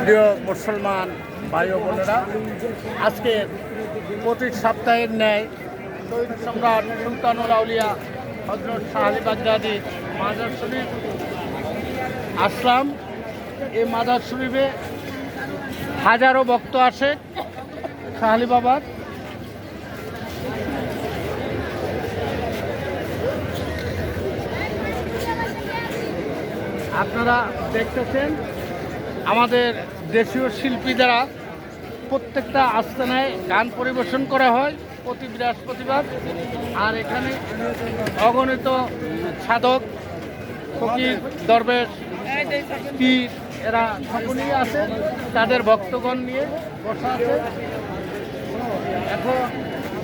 প্রিয় মুসলমান ভাই ও বোনেরা, আজকে প্রতি সপ্তাহের ন্যায় সম্রাট সুলতানুল আউলিয়া হজরত শাহ আলী বাগদাদি শরীফ আসলাম। এই মাজার শরীফে হাজারো ভক্ত আসে শাহ আলী বাবার। আপনারা দেখতেছেন আমাদের দেশীয় শিল্পী দ্বারা প্রত্যেকটা আস্তানায় গান পরিবেশন করা হয় প্রতি বৃহস্পতিবার। আর এখানে অগণিত সাধক, ফকির, দরবেশ, পীর, এরা সকলেই আছে, তাদের ভক্তগণ নিয়ে বসা আছে। এখন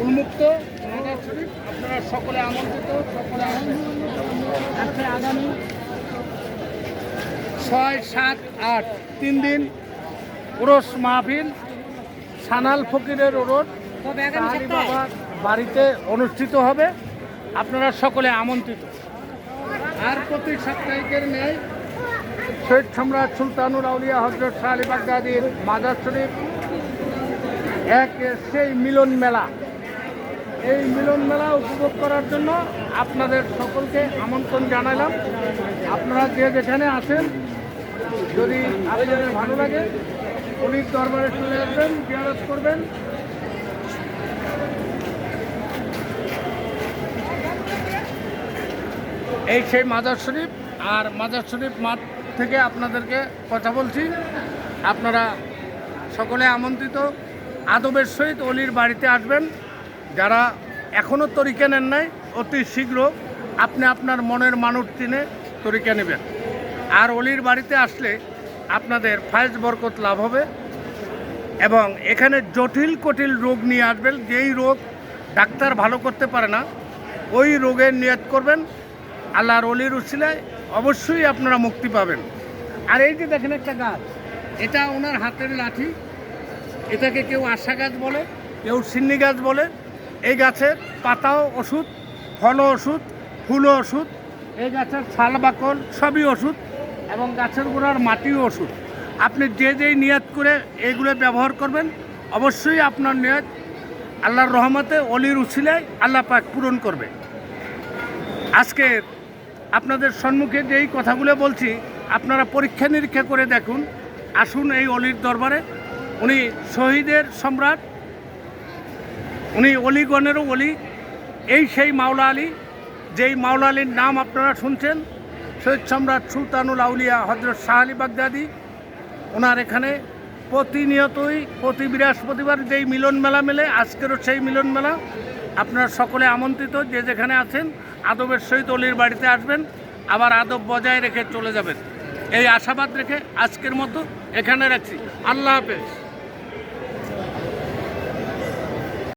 উন্মুক্ত আপনারা সকলে আমন্ত্রিত, সকলে আগামী ছয় সাত আট তিন দিন উরস মাহফিল সানাল ফকিরের ওরস বাবার বাড়িতে অনুষ্ঠিত হবে। আপনারা সকলে আমন্ত্রিত। আর প্রতি সাপ্তাহিকের ন্যায় শহীদ সম্রাট সুলতানুর আউলিয়া হজরত শাহ আলী বাগদাদির মাজার শরীফ এক সেই মিলন মেলা। এই মিলন মেলা উপভোগ করার জন্য আপনাদের সকলকে আমন্ত্রণ জানালাম। আপনারা যে যেখানে আছেন, যদি আপনাদের ভালো লাগে অলির দরবারে চলে আসবেন, জিয়ারত করবেন। এই সেই মাজার শরীফ, আর মাজার শরীফ মাঠ থেকে আপনাদেরকে কথা বলছি। আপনারা সকলে আমন্ত্রিত। আদবের সহিত অলির বাড়িতে আসবেন। যারা এখনও তরিকা নেন নাই, অতি শীঘ্র আপনি আপনার মনের মানুষ চিনে তরিকা নেবেন। আর অলির বাড়িতে আসলে আপনাদের ফায়েজ বরকত লাভ হবে এবং এখানে জটিল কটিল রোগ নিয়ে আসবেন, যেই রোগ ডাক্তার ভালো করতে পারে না, ওই রোগের নিয়ত করবেন। আল্লাহর অলির উসিলায় অবশ্যই আপনারা মুক্তি পাবেন। আর এই যে দেখেন একটা গাছ, এটা ওনার হাতের লাঠি, এটাকে কেউ আশা গাছ বলে, কেউ সিন্নি গাছ বলে গাছের পাতাও ওষুধ, ফলও ওষুধ, ফুলও ওষুধ, এই গাছের ছাল বাকল সবই ওষুধ এবং গাছের গোড়ার মাটিও ওষুধ। আপনি যে যেই নিয়াত করে এইগুলো ব্যবহার করবেন, অবশ্যই আপনার নিয়ত আল্লাহর রহমতে, অলির উছিলায় আল্লাহ পাক পূরণ করবে। আজকে আপনাদের সম্মুখে যেই কথাগুলো বলছি, আপনারা পরীক্ষা নিরীক্ষা করে দেখুন। আসুন এই অলির দরবারে। উনি শহীদের সম্রাট উনি অলিগণেরও অলি। এই সেই মাওলা আলী, যেই মাওলা আলীর নাম আপনারা শুনছেন, শহীদ সম্রাট সুলতানুল আউলিয়া হজরত শাহ আলী বাগদাদি, ওনার এখানে প্রতিনিয়তই, প্রতি বৃহস্পতিবার যেই মিলন মেলা মেলে, আজকেরও সেই মিলন মেলা। আপনারা সকলে আমন্ত্রিত, যে যেখানে আছেন, আদবের সহিত অলির বাড়িতে আসবেন, আবার আদব বজায় রেখে চলে যাবেন। এই আশাবাদ রেখে আজকের মতো এখানে রাখছি। আল্লাহ হাফেজ।